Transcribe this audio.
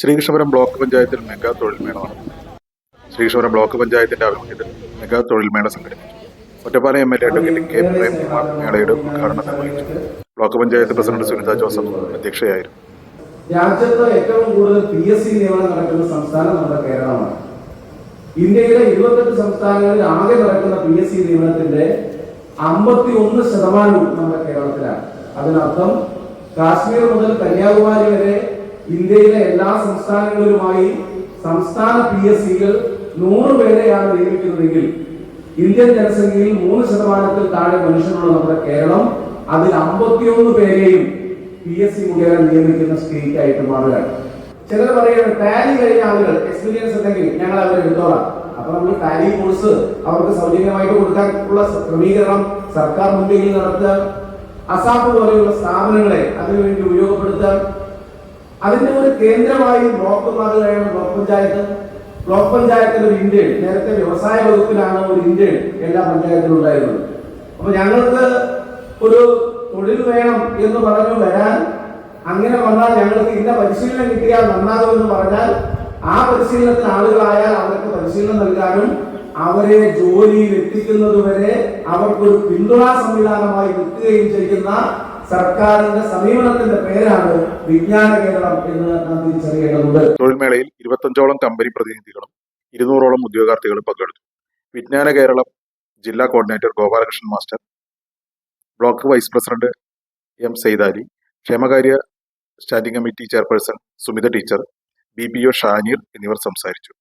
Sreekrishnapuram block പഞ്ചായത്തിൽ mega തൊഴിൽമേള നടന്നു. ശ്രീകൃഷ്ണപുരം ബ്ലോക്ക് പഞ്ചായത്തിന്റെ ആഭിമുഖ്യത്തിൽ മെഗാ തൊഴിൽമേള സംഘടിപ്പിച്ചു. Ottapalam M L A advocate K Premkumar മേളയുടെ ഉദ്ഘാടനം നിർവഹിച്ചു. Block panchayat president Sunitha Joseph അധ്യക്ഷയായിരുന്നു. രാജ്യത്ത് ഏറ്റവും കൂടുതൽ പി എസ് സി നിയമനം നടക്കുന്ന സംസ്ഥാനം നമ്മുടെ കേരളമാണ്. ഇന്ത്യയിലെ ഇരുപത്തെട്ട് സംസ്ഥാനങ്ങളിൽ ആകെ നടക്കുന്ന പി എസ് സി നിയമനത്തിന്റെ അമ്പത്തി ഒന്ന് ശതമാനവും നമ്മുടെ കേരളത്തിലാണ്. അതിനർത്ഥം കാശ്മീർ മുതൽ കന്യാകുമാരി വരെ ഇന്ത്യയിലെ എല്ലാ സംസ്ഥാനങ്ങളിലുമായി സംസ്ഥാന പി എസ് സികൾ നൂറ് പേരെയാണ് നിയമിക്കുന്നതെങ്കിൽ ഇന്ത്യൻ ജനസംഖ്യയിൽ മൂന്ന് ശതമാനത്തിൽ താഴെ മനുഷ്യനുള്ള നമ്മുടെ കേരളം. അതിൽ അമ്പത്തിയൊന്ന് പേരെയും പി എസ് സി മുഖേന നിയമിക്കുന്ന സ്റ്റേറ്റ് ആയിട്ട് മാറുകയാണ്. ചിലർ പറയുന്നത് ടാലി കഴിഞ്ഞ ആളുകൾ എക്സ്പീരിയൻസ് ഉണ്ടെങ്കിൽ ഞങ്ങൾ അവരെ എടുത്തോളാം. അപ്പൊ നമ്മൾ ടാലി കോഴ്സ് അവർക്ക് സൗജന്യമായിട്ട് കൊടുക്കാനുള്ള ക്രമീകരണം സർക്കാർ മുൻകൈയിൽ നടത്തുക. അസാപ്പ് പോലെയുള്ള സ്ഥാപനങ്ങളെ അതിനുവേണ്ടി ഉപയോഗപ്പെടുത്താൻ അതിന്റെ ഒരു കേന്ദ്രമായി ബ്ലോക്ക് മാറുകയാണ് ബ്ലോക്ക് പഞ്ചായത്ത് ബ്ലോക്ക് പഞ്ചായത്തിൽ ഒരു ഇന്ത്യൻ നേരത്തെ വ്യവസായ വകുപ്പിലാണ് ഒരു ഇന്ത്യൻ എല്ലാ പഞ്ചായത്തിലും ഉണ്ടായിരുന്നത്. അപ്പൊ ഞങ്ങൾക്ക് ഒരു തൊഴിൽ വേണം എന്ന് പറഞ്ഞു വരാൻ അങ്ങനെ വന്നാൽ ഞങ്ങൾക്ക് ഇന്ന പരിശീലനം കിട്ടിയാൽ നന്നാകുമെന്ന് പറഞ്ഞാൽ ആ പരിശീലനത്തിന് ആളുകളായാൽ അവർക്ക് പരിശീലനം നൽകാനും അവരെ ജോലിയിൽ എത്തിക്കുന്നത് വരെ അവർക്കൊരു പിന്തുണാ സംവിധാനമായി നിൽക്കുകയും ചെയ്യുന്ന സർക്കാരിന്റെ സമീപനത്തിന്റെ പേരാണ് വിജ്ഞാന കേരളം എന്ന് നാം തിരിച്ചറിയേണ്ടതുണ്ട്. തൊഴിൽമേളയിൽ ഇരുപത്തഞ്ചോളം കമ്പനി പ്രതിനിധികളും ഇരുന്നൂറോളം ഉദ്യോഗാർത്ഥികളും പങ്കെടുത്തു. വിജ്ഞാന കേരളം ജില്ലാ coordinator Gopalakrishnan master block vice president M Saithali ക്ഷേമകാര്യ standing committee chairperson Sumitha teacher B P O Shaneer എന്നിവർ സംസാരിച്ചു.